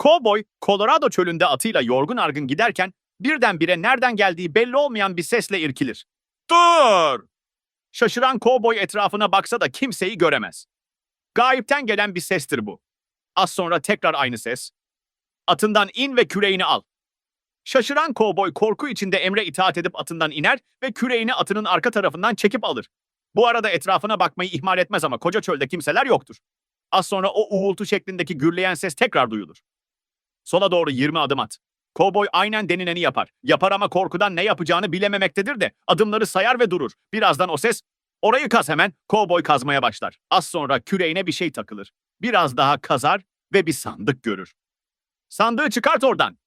Kovboy, Colorado çölünde atıyla yorgun argın giderken birdenbire nereden geldiği belli olmayan bir sesle irkilir. Dur! Şaşıran kovboy etrafına baksa da kimseyi göremez. Gayipten gelen bir sestir bu. Az sonra tekrar aynı ses. Atından in ve küreğini al. Şaşıran kovboy korku içinde emre itaat edip atından iner ve küreğini atının arka tarafından çekip alır. Bu arada etrafına bakmayı ihmal etmez ama koca çölde kimseler yoktur. Az sonra o uğultu şeklindeki gürleyen ses tekrar duyulur. Sola doğru 20 adım at. Kovboy aynen denileni yapar. Yapar ama korkudan ne yapacağını bilememektedir de adımları sayar ve durur. Birazdan o ses orayı kaz hemen kovboy kazmaya başlar. Az sonra küreğine bir şey takılır. Biraz daha kazar ve bir sandık görür. Sandığı çıkart oradan.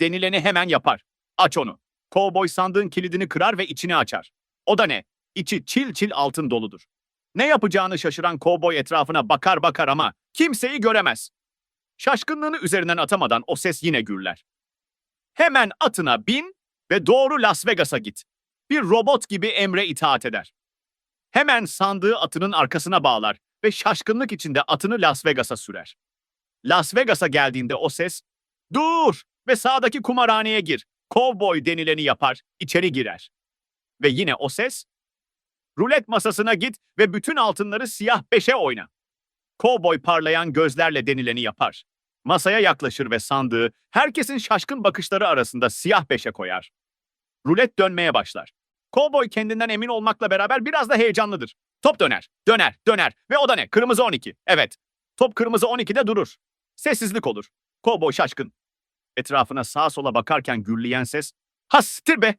Denileni hemen yapar. Aç onu. Kovboy sandığın kilidini kırar ve içini açar. O da ne? İçi çil çil altın doludur. Ne yapacağını şaşıran kovboy etrafına bakar bakar ama kimseyi göremez. Şaşkınlığını üzerinden atamadan o ses yine gürler. Hemen atına bin ve doğru Las Vegas'a git. Bir robot gibi emre itaat eder. Hemen sandığı atının arkasına bağlar ve şaşkınlık içinde atını Las Vegas'a sürer. Las Vegas'a geldiğinde o ses, ''Dur ve sağdaki kumarhaneye gir. Kovboy denileni yapar, içeri girer.'' Ve yine o ses, ''Rulet masasına git ve bütün altınları siyah beşe oyna.'' Kovboy parlayan gözlerle denileni yapar. Masaya yaklaşır ve sandığı herkesin şaşkın bakışları arasında siyah beşe koyar. Rulet dönmeye başlar. Kovboy kendinden emin olmakla beraber biraz da heyecanlıdır. Top döner, döner, döner ve o da ne? Kırmızı 12. Evet. Top kırmızı 12'de durur. Sessizlik olur. Kovboy şaşkın. Etrafına sağa sola bakarken gürleyen ses, ''Hastir be!''